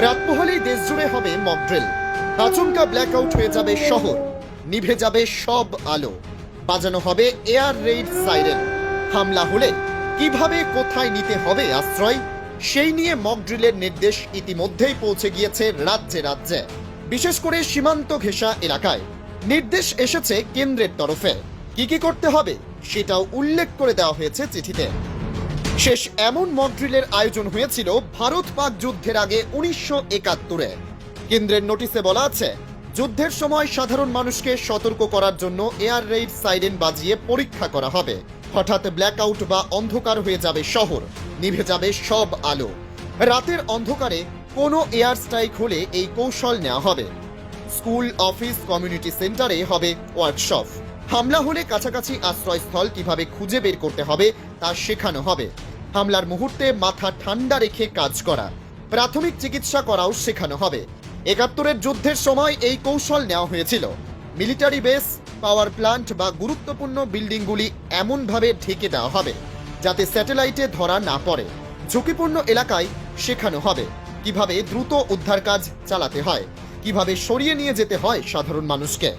রাত পোহালেই দেশ জুড়ে হবে মকড্রিল আচমকা ব্ল্যাকআউট হয়ে যাবে শহর, নিভে যাবে সব আলো। বাজানো হবে এয়ার রেইড সাইরেন হামলা হলে কীভাবে কোথায় নিতে হবে আশ্রয়? সেই নিয়ে মকড্রিলের নির্দেশ ইতিমধ্যেই পৌঁছে গিয়েছে রাজ্যে রাজ্যে। বিশেষ করে সীমান্ত ঘেঁষা এলাকায়। নির্দেশ এসেছে কেন্দ্রের তরফে। কি কি করতে হবে সেটাও উল্লেখ করে দেওয়া হয়েছে চিঠিতে। শেষ এমন মকড্রিলের আয়োজন হয়েছিল ভারত পাক যুদ্ধের আগে উনিশশো একাত্তরে। কেন্দ্রের নোটিশে বলা আছে, যুদ্ধের সময় সাধারণ মানুষকে সতর্ক করার জন্য এয়ার রেইড সাইরেন বাজিয়ে পরীক্ষা করা হবে। হঠাৎ ব্ল্যাকআউট বা অন্ধকার হয়ে যাবে শহর, নিভে যাবে সব আলো। রাতের অন্ধকারে কোনো এয়ার স্ট্রাইক হলে এই কৌশল নেওয়া হবে। স্কুল, অফিস কমিউনিটি সেন্টারে হবে ওয়ার্কশপ হামলা হলে কাছাকাছি আশ্রয়স্থল কীভাবে খুঁজে বের করতে হবে তা শেখানো হবে। হামলার মুহূর্তে মাথা ঠান্ডা রেখে কাজ করা। প্রাথমিক চিকিৎসা করাও শেখানো হবে। একাত্তরের যুদ্ধের সময় এই কৌশল নেওয়া হয়েছিল। মিলিটারি বেস, পাওয়ার প্ল্যান্ট বা গুরুত্বপূর্ণ বিল্ডিংগুলি এমনভাবে ঢেকে দেওয়া হবে, যাতে স্যাটেলাইটে ধরা না পড়ে। ঝুঁকিপূর্ণ এলাকায় শেখানো হবে, কীভাবে দ্রুত উদ্ধার কাজ চালাতে হয়, কীভাবে সরিয়ে নিয়ে যেতে হয় সাধারণ মানুষকে।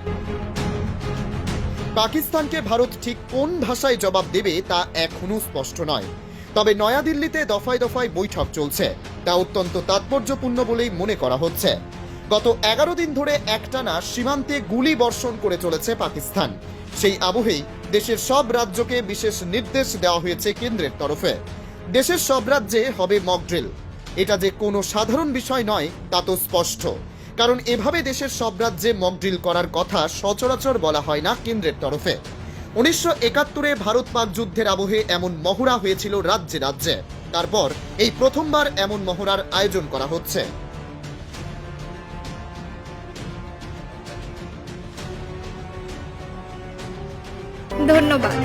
পাকিস্তানকে ভারত ঠিক কোন ভাষায় জবাব দেবে তা এখনও স্পষ্ট নয়। তবে নয়াদিল্লিতে দফায় দফায় বৈঠক চলছে। তা অত্যন্ত তাৎপর্যপূর্ণ বলেই মনে করা হচ্ছে। গত এগারো দিন ধরে একটানা সীমান্তে গুলি বর্ষণ করে চলেছে পাকিস্তান। সেই আবহেই দেশের সব রাজ্যকে বিশেষ নির্দেশ দেওয়া হয়েছে কেন্দ্রের তরফে। দেশের সব রাজ্যে হবে মকড্রিল এটা যে কোনো সাধারণ বিষয় নয়, তা তো স্পষ্ট। কারণ এভাবে দেশের সব রাজ্যে মকড্রিল করার কথা সচরাচর বলা হয় না কেন্দ্রের তরফে। উনিশশো একাত্তরে ভারত পাক যুদ্ধের আবহে এমন মহড়া হয়েছিল রাজ্যে রাজ্যে। তারপর এই প্রথমবার এমন মহড়ার আয়োজন করা হচ্ছে। ধন্যবাদ।